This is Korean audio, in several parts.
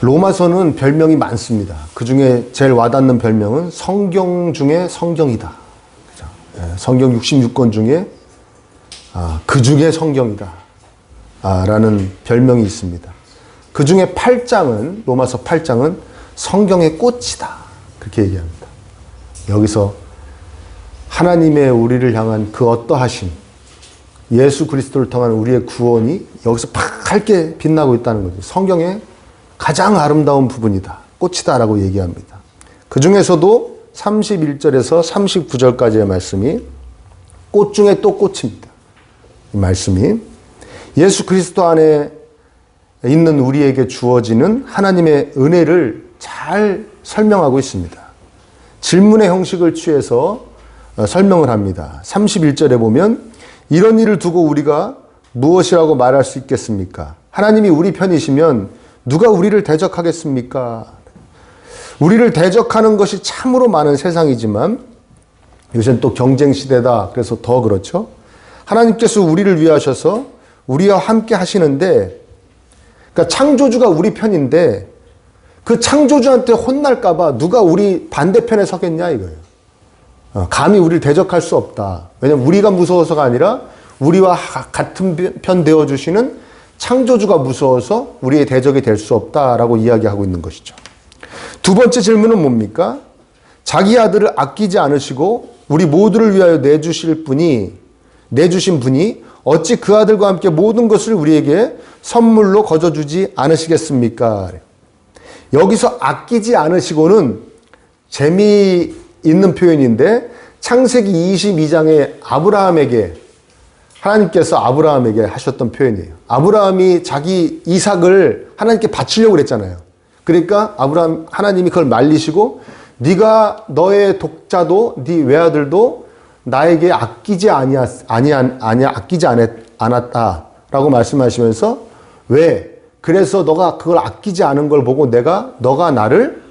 로마서는 별명이 많습니다. 그 중에 제일 와닿는 별명은 성경 중에 성경이다. 그죠? 예, 성경 66권 중에 아, 그 중에 성경이다. 아, 라는 별명이 있습니다. 그 중에 8장은, 로마서 8장은 성경의 꽃이다. 그렇게 얘기합니다. 여기서 하나님의 우리를 향한 그 어떠하심, 예수 그리스도를 통한 우리의 구원이 여기서 밝게 빛나고 있다는 거죠. 성경의 가장 아름다운 부분이다. 꽃이다라고 얘기합니다. 그 중에서도 31절에서 39절까지의 말씀이 꽃 중에 또 꽃입니다. 이 말씀이 예수 그리스도 안에 있는 우리에게 주어지는 하나님의 은혜를 잘 설명하고 있습니다. 질문의 형식을 취해서 어, 설명을 합니다. 31절에 보면 이런 일을 두고 우리가 무엇이라고 말할 수 있겠습니까? 하나님이 우리 편이시면 누가 우리를 대적하겠습니까? 우리를 대적하는 것이 참으로 많은 세상이지만 요새는 또 경쟁 시대다. 그래서 더 그렇죠. 하나님께서 우리를 위하셔서 우리와 함께 하시는데 그러니까 창조주가 우리 편인데 그 창조주한테 혼날까봐 누가 우리 반대편에 서겠냐 이거예요. 어, 감히 우리를 대적할 수 없다. 왜냐면 우리가 무서워서가 아니라 우리와 같은 편 되어 주시는 창조주가 무서워서 우리의 대적이 될 수 없다라고 이야기하고 있는 것이죠. 두 번째 질문은 뭡니까? 자기 아들을 아끼지 않으시고 우리 모두를 위하여 내주실 분이 내주신 분이 어찌 그 아들과 함께 모든 것을 우리에게 선물로 거저 주지 않으시겠습니까? 여기서 아끼지 않으시고는 재미있는 표현인데 창세기 22장에 아브라함에게 하나님께서 아브라함에게 하셨던 표현이에요. 아브라함이 자기 이삭을 하나님께 바치려고 그랬잖아요. 그러니까 아브라함 하나님이 그걸 말리시고 네가 너의 독자도 네 외아들도 나에게 아끼지 아니하, 아니한, 아니 아끼지 않았다라고 말씀하시면서 왜? 그래서 너가 그걸 아끼지 않은 걸 보고 내가 너가 나를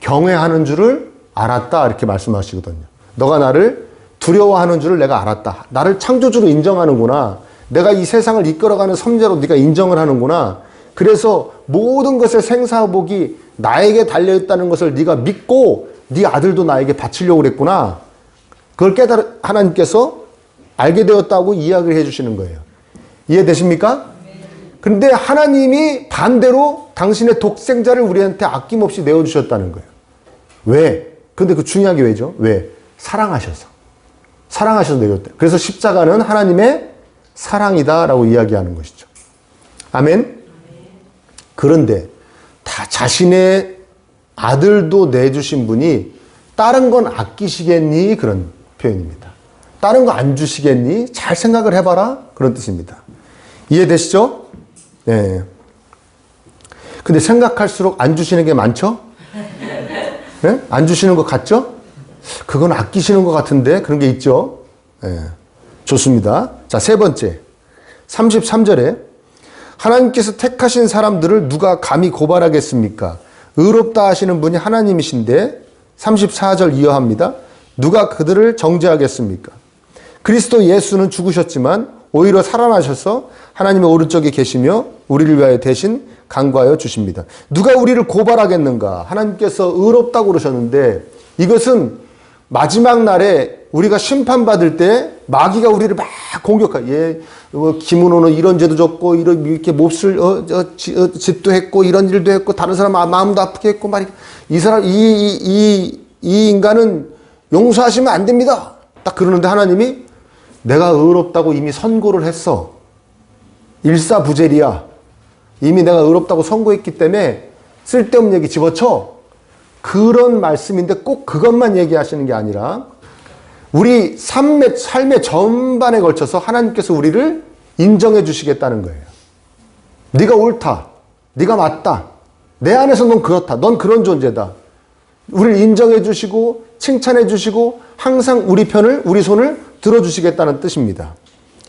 경외하는 줄을 알았다 이렇게 말씀하시거든요. 너가 나를 두려워하는 줄을 내가 알았다. 나를 창조주로 인정하는구나. 내가 이 세상을 이끌어가는 섬자로 네가 인정을 하는구나. 그래서 모든 것의 생사복이 나에게 달려 있다는 것을 네가 믿고 네 아들도 나에게 바치려고 그랬구나. 그걸 깨달아 하나님께서 알게 되었다고 이야기를 해 주시는 거예요. 이해되십니까? 그런데 하나님이 반대로 당신의 독생자를 우리한테 아낌없이 내어 주셨다는 거예요. 왜? 근데 그 중요한 게 왜죠? 왜? 사랑하셔서. 사랑하셔서 내렸다. 그래서 십자가는 하나님의 사랑이다라고 이야기하는 것이죠. 아멘. 그런데 다 자신의 아들도 내주신 분이 다른 건 아끼시겠니? 그런 표현입니다. 다른 거 안 주시겠니? 잘 생각을 해봐라. 그런 뜻입니다. 이해되시죠? 네. 근데 생각할수록 안 주시는 게 많죠? 네? 안 주시는 것 같죠? 그건 아끼시는 것 같은데 그런 게 있죠? 네. 좋습니다. 자, 세 번째. 33절에 하나님께서 택하신 사람들을 누가 감히 고발하겠습니까? 의롭다 하시는 분이 하나님이신데 34절 이어합니다. 누가 그들을 정죄하겠습니까? 그리스도 예수는 죽으셨지만 오히려 살아나셔서 하나님의 오른쪽에 계시며 우리를 위하여 대신 강구하여 주십니다. 누가 우리를 고발하겠는가? 하나님께서 의롭다고 그러셨는데 이것은 마지막 날에 우리가 심판받을 때 마귀가 우리를 막 공격하. 예, 뭐 김은호는 이런 죄도 졌고 이런 이렇게 몹쓸 어, 어, 지, 어, 짓도 했고 이런 일도 했고 다른 사람 마음도 아프게 했고 말이 이 사람 이 이 이 이 인간은 용서하시면 안 됩니다. 딱 그러는데 하나님이 내가 의롭다고 이미 선고를 했어. 일사부재리야. 이미 내가 의롭다고 선고했기 때문에 쓸데없는 얘기 집어쳐. 그런 말씀인데 꼭 그것만 얘기하시는 게 아니라 우리 삶의, 삶의 전반에 걸쳐서 하나님께서 우리를 인정해 주시겠다는 거예요. 네가 옳다. 네가 맞다. 내 안에서 넌 그렇다. 넌 그런 존재다. 우리를 인정해 주시고 칭찬해 주시고 항상 우리 편을 우리 손을 들어 주시겠다는 뜻입니다.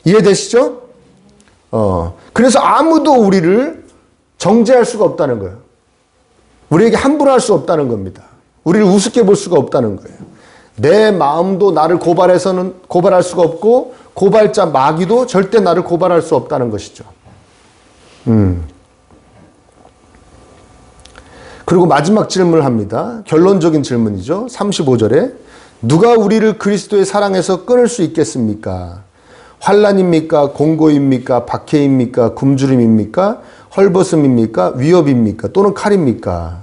이해되시죠? 어. 그래서 아무도 우리를 정죄할 수가 없다는 거예요. 우리에게 함부로 할 수 없다는 겁니다. 우리를 우습게 볼 수가 없다는 거예요. 내 마음도 나를 고발해서는 고발할 수가 없고 고발자 마귀도 절대 나를 고발할 수 없다는 것이죠. 음. 그리고 마지막 질문을 합니다. 결론적인 질문이죠. 35절에 누가 우리를 그리스도의 사랑에서 끊을 수 있겠습니까? 환란입니까? 공고입니까? 박해입니까? 굶주림입니까? 헐벗음입니까? 위협입니까? 또는 칼입니까?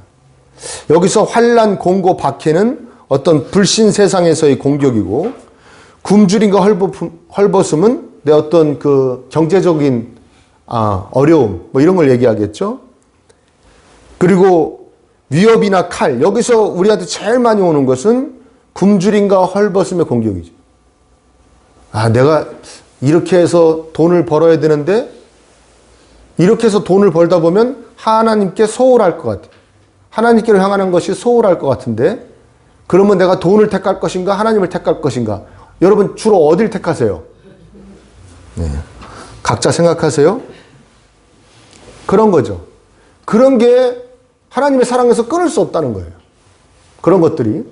여기서 환란, 공고, 박해는 어떤 불신 세상에서의 공격이고 굶주림과 헐벗 음은 내 어떤 그 경제적인 아, 어려움 뭐 이런 걸 얘기하겠죠. 그리고 위협이나 칼 여기서 우리한테 제일 많이 오는 것은 굶주림과 헐벗음의 공격이죠. 아, 내가 이렇게 해서 돈을 벌어야 되는데 이렇게 해서 돈을 벌다 보면 하나님께 소홀할 것 같아. 하나님께로 향하는 것이 소홀할 것 같은데 그러면 내가 돈을 택할 것인가 하나님을 택할 것인가? 여러분 주로 어딜 택하세요? 네. 각자 생각하세요? 그런 거죠. 그런 게 하나님의 사랑에서 끊을 수 없다는 거예요. 그런 것들이.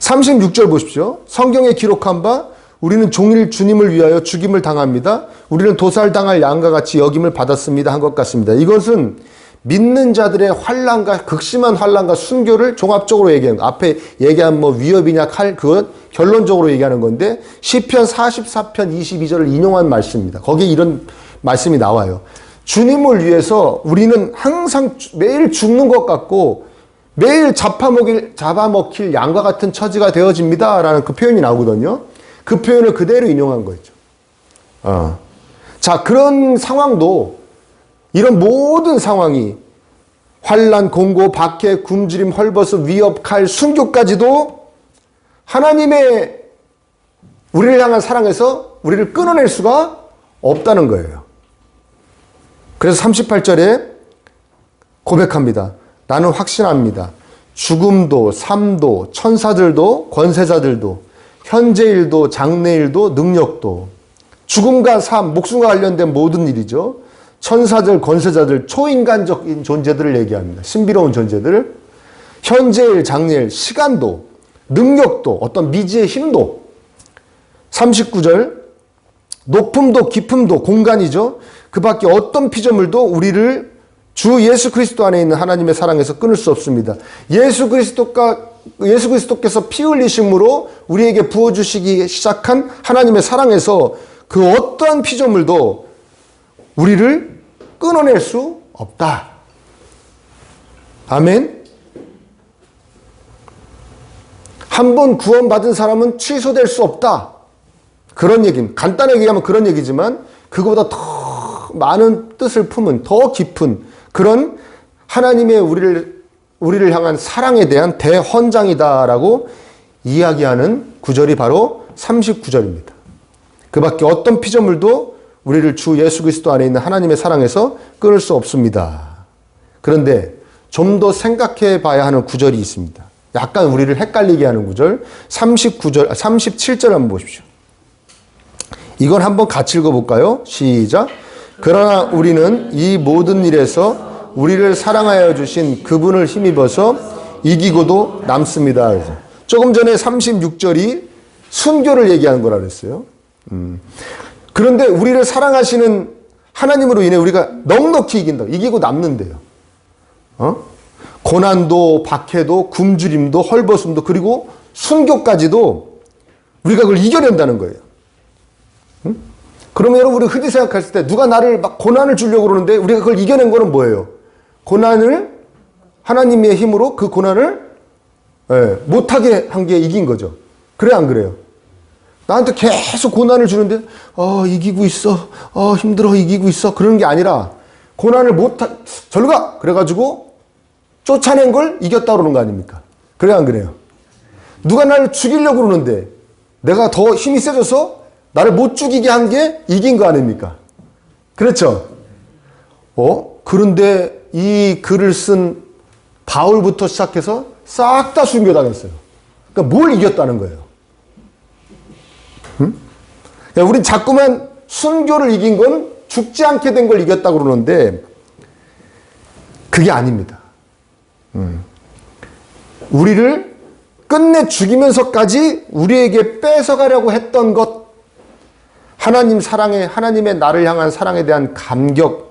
36절 보십시오. 성경에 기록한 바 우리는 종일 주님을 위하여 죽임을 당합니다. 우리는 도살당할 양과 같이 여김을 받았습니다. 한 것 같습니다. 이것은 믿는 자들의 환란과 극심한 환란과 순교를 종합적으로 얘기하는 거. 앞에 얘기한 뭐 위협이냐 칼 그것 결론적으로 얘기하는 건데 시편 44편 22절을 인용한 말씀입니다. 거기에 이런 말씀이 나와요. 주님을 위해서 우리는 항상 매일 죽는 것 같고 매일 잡아먹일, 잡아먹힐 양과 같은 처지가 되어집니다. 라는 그 표현이 나오거든요. 그 표현을 그대로 인용한 거죠. 어. 자, 그런 상황도 이런 모든 상황이 환란, 공고, 박해, 굶주림, 헐벗음, 위협, 칼, 순교까지도 하나님의 우리를 향한 사랑에서 우리를 끊어낼 수가 없다는 거예요. 그래서 38절에 고백합니다. 나는 확신합니다. 죽음도, 삶도, 천사들도, 권세자들도, 현재 일도, 장래 일도, 능력도, 죽음과 삶, 목숨과 관련된 모든 일이죠. 천사들, 권세자들, 초인간적인 존재들을 얘기합니다. 신비로운 존재들. 현재 일, 장래 일, 시간도, 능력도, 어떤 미지의 힘도. 39절, 높음도, 깊음도, 공간이죠. 그 밖에 어떤 피조물도 우리를 주 예수 그리스도 안에 있는 하나님의 사랑에서 끊을 수 없습니다. 예수 그리스도가 예수 그리스도께서 피 흘리심으로 우리에게 부어 주시기 시작한 하나님의 사랑에서 그 어떠한 피조물도 우리를 끊어낼 수 없다. 아멘. 한 번 구원받은 사람은 취소될 수 없다. 그런 얘기입니다. 간단하게 얘기하면 그런 얘기지만 그거보다 더 많은 뜻을 품은 더 깊은 그런 하나님의 우리를 우리를 향한 사랑에 대한 대헌장이다라고 이야기하는 구절이 바로 39절입니다. 그 밖에 어떤 피조물도 우리를 주 예수 그리스도 안에 있는 하나님의 사랑에서 끊을 수 없습니다. 그런데 좀 더 생각해 봐야 하는 구절이 있습니다. 약간 우리를 헷갈리게 하는 구절. 39절, 37절 한번 보십시오. 이건 한번 같이 읽어 볼까요? 시작. 그러나 우리는 이 모든 일에서 우리를 사랑하여 주신 그분을 힘입어서 이기고도 남습니다. 조금 전에 36절이 순교를 얘기하는 거라 그랬어요. 음. 그런데 우리를 사랑하시는 하나님으로 인해 우리가 넉넉히 이긴다. 이기고 남는데요. 어? 고난도, 박해도, 굶주림도, 헐벗음도, 그리고 순교까지도 우리가 그걸 이겨낸다는 거예요. 응? 그러면 여러분, 우리 흔히 생각했을 때 누가 나를 막 고난을 주려고 그러는데 우리가 그걸 이겨낸 거는 뭐예요? 고난을 하나님의 힘으로 그 고난을 예, 못하게 한 게 이긴 거죠. 그래, 안 그래요? 나한테 계속 고난을 주는데, 어, 이기고 있어. 어, 힘들어, 이기고 있어. 그러는 게 아니라, 고난을 못하, 절로 가! 그래가지고, 쫓아낸 걸 이겼다 그러는 거 아닙니까? 그래, 안 그래요? 누가 나를 죽이려고 그러는데, 내가 더 힘이 세져서 나를 못 죽이게 한 게 이긴 거 아닙니까? 그렇죠? 어? 그런데 이 글을 쓴 바울부터 시작해서 싹 다 순교당했어요. 그러니까 뭘 이겼다는 거예요? 우리 자꾸만 순교를 이긴 건 죽지 않게 된 걸 이겼다고 그러는데 그게 아닙니다. 음. 우리를 끝내 죽이면서까지 우리에게 뺏어가려고 했던 것, 하나님 사랑에, 하나님의 나를 향한 사랑에 대한 감격,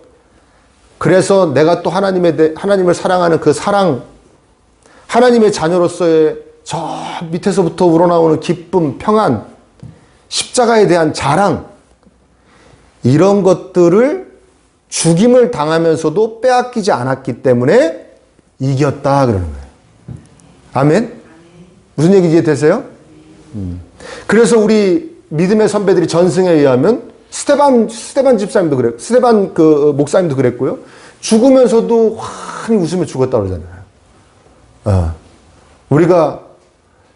그래서 내가 또 하나님에 대, 하나님을 사랑하는 그 사랑, 하나님의 자녀로서의 저 밑에서부터 우러나오는 기쁨, 평안, 십자가에 대한 자랑, 이런 것들을 죽임을 당하면서도 빼앗기지 않았기 때문에 이겼다 그러는 거예요. 아멘? 무슨 얘기 이해되세요? 음. 그래서 우리 믿음의 선배들이 전승에 의하면 스테반 스테반 집사님도 그래 스테반 그 목사님도 그랬고요. 죽으면서도 환히 웃으며 죽었다 그러잖아요. 어. 우리가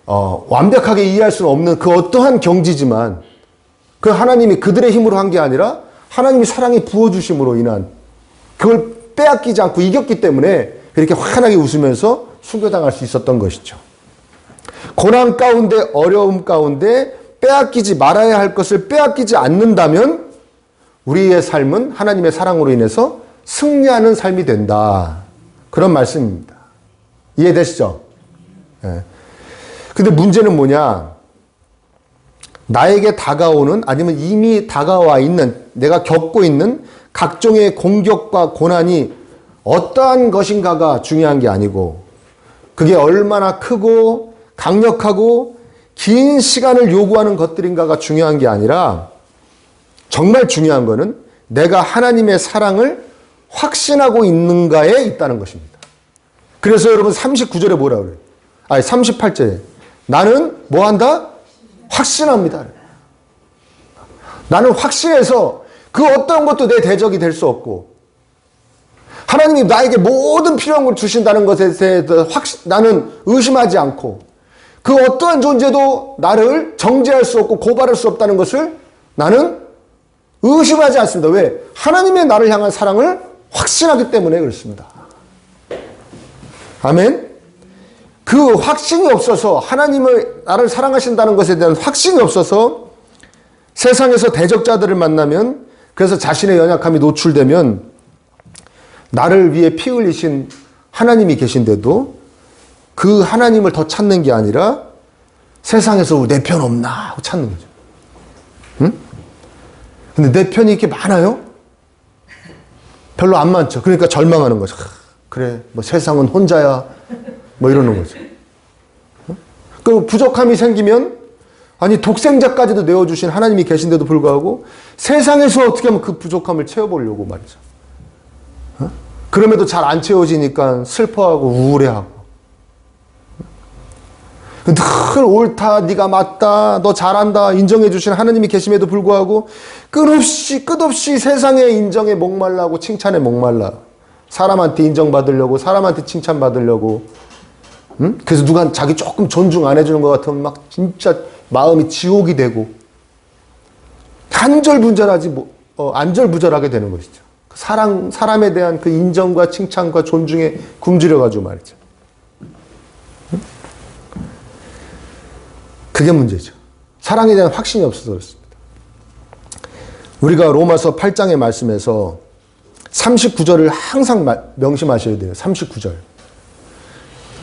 어, 완벽하게 이해할 수는 없는 그 어떠한 경지지만 그 하나님이 그들의 힘으로 한 게 아니라 하나님이 사랑이 부어주심으로 인한 그걸 빼앗기지 않고 이겼기 때문에 그렇게 환하게 웃으면서 순교당할 수 있었던 것이죠. 고난 가운데 어려움 가운데 빼앗기지 말아야 할 것을 빼앗기지 않는다면 우리의 삶은 하나님의 사랑으로 인해서 승리하는 삶이 된다. 그런 말씀입니다. 이해되시죠? 예. 근데 문제는 뭐냐? 나에게 다가오는 아니면 이미 다가와 있는 내가 겪고 있는 각종의 공격과 고난이 어떠한 것인가가 중요한 게 아니고 그게 얼마나 크고 강력하고 긴 시간을 요구하는 것들인가가 중요한 게 아니라 정말 중요한 거는 내가 하나님의 사랑을 확신하고 있는가에 있다는 것입니다. 그래서 여러분 39절에 뭐라 그래요? 아니 38절에 나는 뭐 한다? 확신합니다. 나는 확신해서 그 어떤 것도 내 대적이 될 수 없고 하나님이 나에게 모든 필요한 걸 주신다는 것에 대해서 확신, 나는 의심하지 않고 그 어떠한 존재도 나를 정죄할 수 없고 고발할 수 없다는 것을 나는 의심하지 않습니다. 왜? 하나님의 나를 향한 사랑을 확신하기 때문에 그렇습니다. 아멘? 그 확신이 없어서 하나님을 나를 사랑하신다는 것에 대한 확신이 없어서 세상에서 대적자들을 만나면 그래서 자신의 연약함이 노출되면 나를 위해 피 흘리신 하나님이 계신데도 그 하나님을 더 찾는 게 아니라 세상에서 내 편 없나 하고 찾는 거죠. 응? 근데 내 편이 이렇게 많아요? 별로 안 많죠. 그러니까 절망하는 거죠. 그래, 뭐 세상은 혼자야. 뭐 이러는 거죠. 그 부족함이 생기면 아니 독생자까지도 내어주신 하나님이 계신데도 불구하고 세상에서 어떻게 하면 그 부족함을 채워보려고 말이죠. 그럼에도 잘 안 채워지니까 슬퍼하고 우울해하고 늘 옳다 네가 맞다 너 잘한다 인정해 주신 하나님이 계심에도 불구하고 끝없이 끝없이 세상의 인정에 목말라고 칭찬에 목말라 사람한테 인정받으려고 사람한테 칭찬받으려고 응? 그래서 누가 자기 조금 존중 안 해주는 것 같으면 막 진짜 마음이 지옥이 되고 한절분절하지 뭐, 어, 안절부절하게 되는 것이죠. 사랑 사람에 대한 그 인정과 칭찬과 존중에 굶주려 가지고 말이죠. 그게 문제죠. 사랑에 대한 확신이 없어서 그렇습니다. 우리가 로마서 8장의 말씀에서 39절을 항상 명심하셔야 돼요. 39절.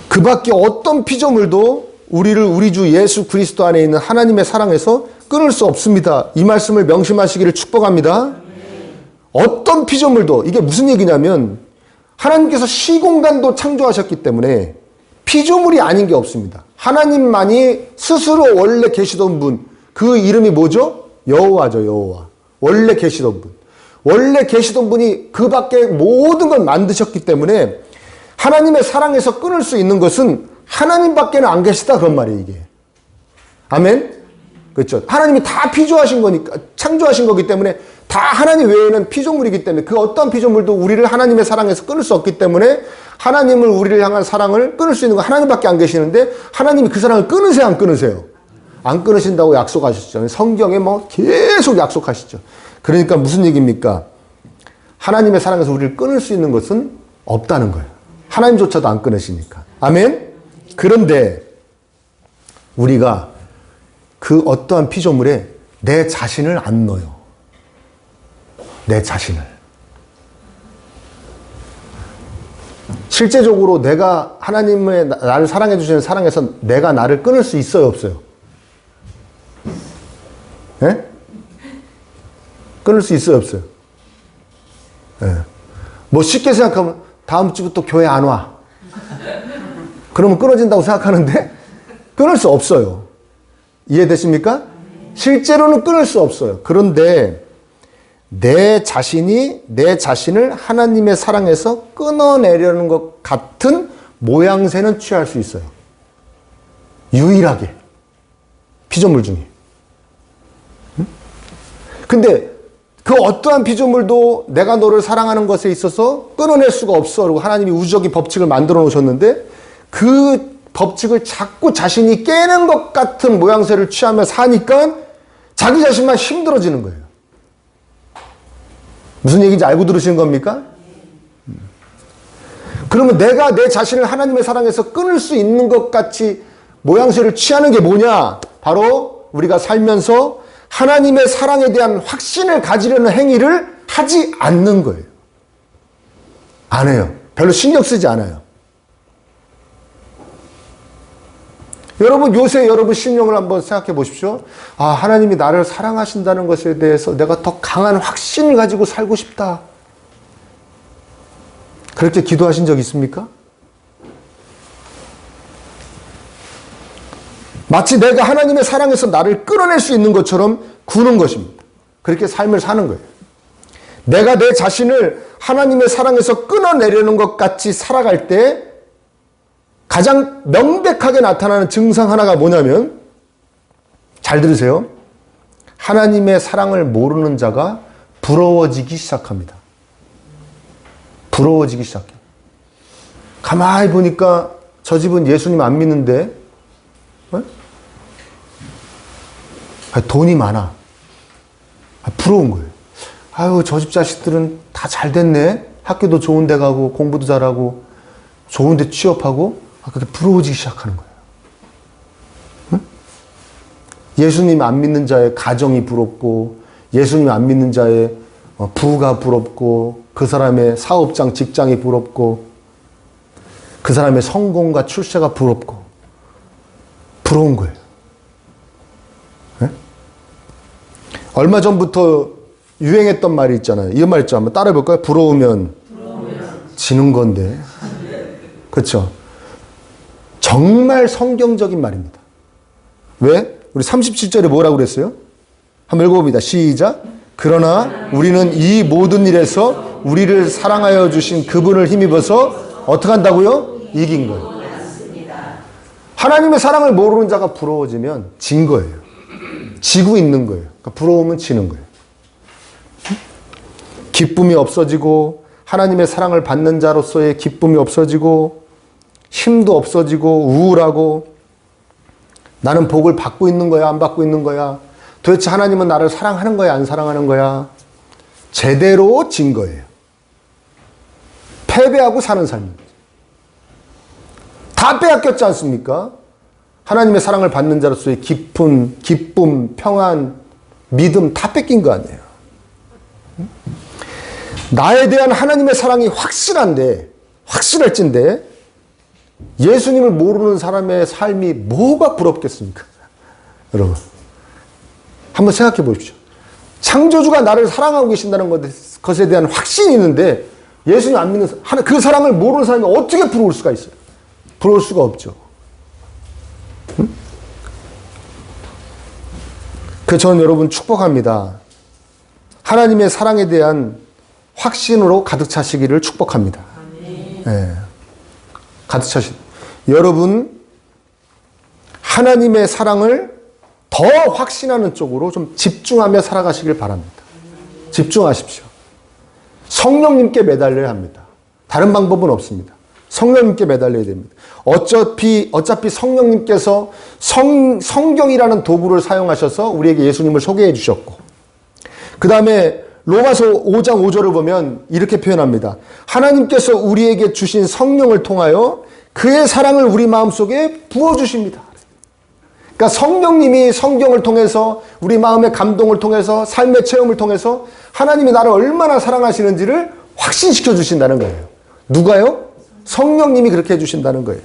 그 밖에 어떤 피조물도 우리를 우리 주 예수 그리스도 안에 있는 하나님의 사랑에서 끊을 수 없습니다. 이 말씀을 명심하시기를 축복합니다. 어떤 피조물도 이게 무슨 얘기냐면 하나님께서 시공간도 창조하셨기 때문에 피조물이 아닌 게 없습니다. 하나님만이 스스로 원래 계시던 분, 그 이름이 뭐죠? 여호와죠, 여호와. 원래 계시던 분. 원래 계시던 분이 그 밖에 모든 걸 만드셨기 때문에 하나님의 사랑에서 끊을 수 있는 것은 하나님밖에는 안 계시다 그런 말이에요 이게. 아멘. 그렇죠. 하나님이 다 피조하신 거니까 창조하신 거기 때문에 다 하나님 외에는 피조물이기 때문에 그 어떤 피조물도 우리를 하나님의 사랑에서 끊을 수 없기 때문에 하나님을 우리를 향한 사랑을 끊을 수 있는 건 하나님밖에 안 계시는데 하나님이 그 사랑을 끊으세요 안 끊으세요? 안 끊으신다고 약속하셨죠. 성경에 뭐 계속 약속하시죠. 그러니까 무슨 얘기입니까? 하나님의 사랑에서 우리를 끊을 수 있는 것은 없다는 거예요. 하나님조차도 안 끊으시니까. 아멘? 그런데 우리가 그 어떠한 피조물에 내 자신을 안 넣어요. 내 자신을. 실제적으로 내가 하나님의 나를 사랑해 주시는 사랑에서 내가 나를 끊을 수 있어요, 없어요? 예? 끊을 수 있어요, 없어요? 예. 뭐 쉽게 생각하면 다음 주부터 교회 안 와. 그러면 끊어진다고 생각하는데 끊을 수 없어요. 이해되십니까? 실제로는 끊을 수 없어요. 그런데 내 자신이 내 자신을 하나님의 사랑에서 끊어내려는 것 같은 모양새는 취할 수 있어요. 유일하게. 피조물 중에. 응? 근데 그 어떠한 피조물도 내가 너를 사랑하는 것에 있어서 끊어낼 수가 없어. 그리고 하나님이 우주적인 법칙을 만들어 놓으셨는데 그 법칙을 자꾸 자신이 깨는 것 같은 모양새를 취하며 사니까 자기 자신만 힘들어지는 거예요. 무슨 얘기인지 알고 들으시는 겁니까? 그러면 내가 내 자신을 하나님의 사랑에서 끊을 수 있는 것 같이 모양새를 취하는 게 뭐냐? 바로 우리가 살면서 하나님의 사랑에 대한 확신을 가지려는 행위를 하지 않는 거예요. 안 해요. 별로 신경 쓰지 않아요. 여러분 요새 여러분 심령을 한번 생각해 보십시오. 아 하나님이 나를 사랑하신다는 것에 대해서 내가 더 강한 확신을 가지고 살고 싶다. 그렇게 기도하신 적 있습니까? 마치 내가 하나님의 사랑에서 나를 끌어낼 수 있는 것처럼 구는 것입니다. 그렇게 삶을 사는 거예요. 내가 내 자신을 하나님의 사랑에서 끊어내려는 것 같이 살아갈 때 가장 명백하게 나타나는 증상 하나가 뭐냐면 잘 들으세요. 하나님의 사랑을 모르는 자가 부러워지기 시작합니다. 부러워지기 시작해. 가만히 보니까 저 집은 예수님 안 믿는데 어? 아, 돈이 많아. 아, 부러운 거예요. 아유 저 집 자식들은 다 잘 됐네. 학교도 좋은 데 가고 공부도 잘하고 좋은 데 취업하고 아, 그게 부러워지기 시작하는 거예요. 응? 예수님 안 믿는 자의 가정이 부럽고, 예수님 안 믿는 자의 어, 부가 부럽고, 그 사람의 사업장, 직장이 부럽고, 그 사람의 성공과 출세가 부럽고, 부러운 거예요. 네? 얼마 전부터 유행했던 말이 있잖아요. 이 말 있죠. 한번 따라해 볼까요? 부러우면, 부러우면 지는 건데. 그렇죠? 정말 성경적인 말입니다. 왜? 우리 37절에 뭐라고 그랬어요? 한번 읽어봅니다. 시작. 그러나 우리는 이 모든 일에서 우리를 사랑하여 주신 그분을 힘입어서 어떻게 한다고요? 이긴 거예요. 하나님의 사랑을 모르는 자가 부러워지면 진 거예요. 지고 있는 거예요. 그러니까 부러우면 지는 거예요. 기쁨이 없어지고 하나님의 사랑을 받는 자로서의 기쁨이 없어지고 힘도 없어지고 우울하고 나는 복을 받고 있는 거야, 안 받고 있는 거야? 도대체 하나님은 나를 사랑하는 거야, 안 사랑하는 거야? 제대로 진 거예요. 패배하고 사는 삶입니다. 다 빼앗겼지 않습니까? 하나님의 사랑을 받는 자로서의 깊은 기쁨, 평안, 믿음 다 뺏긴 거 아니에요. 나에 대한 하나님의 사랑이 확실한데, 확실할진데, 예수님을 모르는 사람의 삶이 뭐가 부럽겠습니까? 여러분. 한번 생각해 보십시오. 창조주가 나를 사랑하고 계신다는 것에 대한 확신이 있는데 예수님 안 믿는 그 사랑을 모르는 사람이 어떻게 부러울 수가 있어요? 부러울 수가 없죠. 응? 그 저는 여러분 축복합니다. 하나님의 사랑에 대한 확신으로 가득 차시기를 축복합니다. 네. 가득 차신. 여러분, 하나님의 사랑을 더 확신하는 쪽으로 좀 집중하며 살아가시길 바랍니다. 집중하십시오. 성령님께 매달려야 합니다. 다른 방법은 없습니다. 성령님께 매달려야 됩니다. 어차피, 어차피 성령님께서 성, 성경이라는 도구를 사용하셔서 우리에게 예수님을 소개해 주셨고, 그 다음에 로마서 5장 5절을 보면 이렇게 표현합니다. 하나님께서 우리에게 주신 성령을 통하여 그의 사랑을 우리 마음속에 부어주십니다. 그러니까 성령님이 성경을 통해서 우리 마음의 감동을 통해서 삶의 체험을 통해서 하나님이 나를 얼마나 사랑하시는지를 확신시켜 주신다는 거예요. 누가요? 성령님이 그렇게 해주신다는 거예요.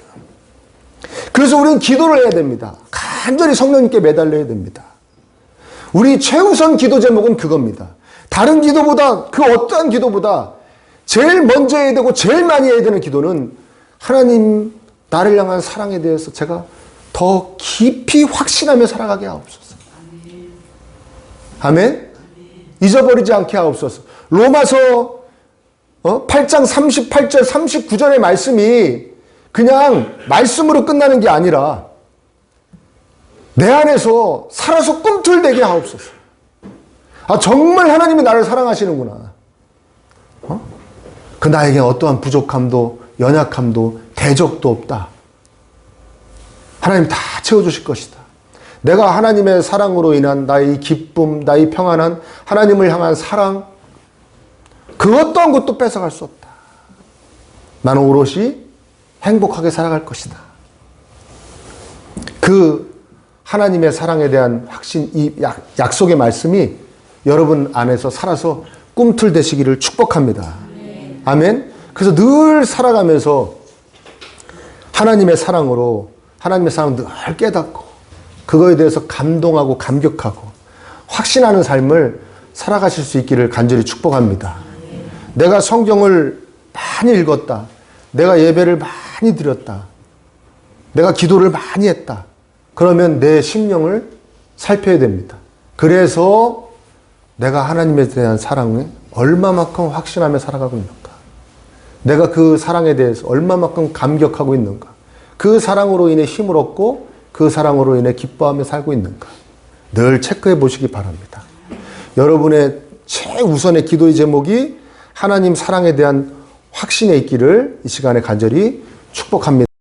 그래서 우리는 기도를 해야 됩니다. 간절히 성령님께 매달려야 됩니다. 우리 최우선 기도 제목은 그겁니다. 다른 기도보다 그 어떠한 기도보다 제일 먼저 해야 되고 제일 많이 해야 되는 기도는 하나님 나를 향한 사랑에 대해서 제가 더 깊이 확신하며 살아가게 하옵소서. 아멘. 잊어버리지 않게 하옵소서. 로마서 어? 8장 38절 39절의 말씀이 그냥 말씀으로 끝나는 게 아니라 내 안에서 살아서 꿈틀대게 하옵소서. 아 정말 하나님이 나를 사랑하시는구나. 어? 그 나에게 어떠한 부족함도 연약함도 대적도 없다. 하나님 다 채워주실 것이다. 내가 하나님의 사랑으로 인한 나의 기쁨, 나의 평안한 하나님을 향한 사랑, 그 어떠한 것도 뺏어갈 수 없다. 나는 오롯이 행복하게 살아갈 것이다. 그 하나님의 사랑에 대한 확신, 이 약, 약속의 말씀이 여러분 안에서 살아서 꿈틀대시기를 축복합니다. 아멘. 그래서 늘 살아가면서 하나님의 사랑으로 하나님의 사랑 늘 깨닫고 그거에 대해서 감동하고 감격하고 확신하는 삶을 살아가실 수 있기를 간절히 축복합니다. 내가 성경을 많이 읽었다. 내가 예배를 많이 드렸다. 내가 기도를 많이 했다. 그러면 내 심령을 살펴야 됩니다. 그래서 내가 하나님에 대한 사랑에 얼마만큼 확신하며 살아가고 있는가. 내가 그 사랑에 대해서 얼마만큼 감격하고 있는가. 그 사랑으로 인해 힘을 얻고 그 사랑으로 인해 기뻐하며 살고 있는가. 늘 체크해 보시기 바랍니다. 여러분의 최우선의 기도의 제목이 하나님 사랑에 대한 확신에 있기를 이 시간에 간절히 축복합니다.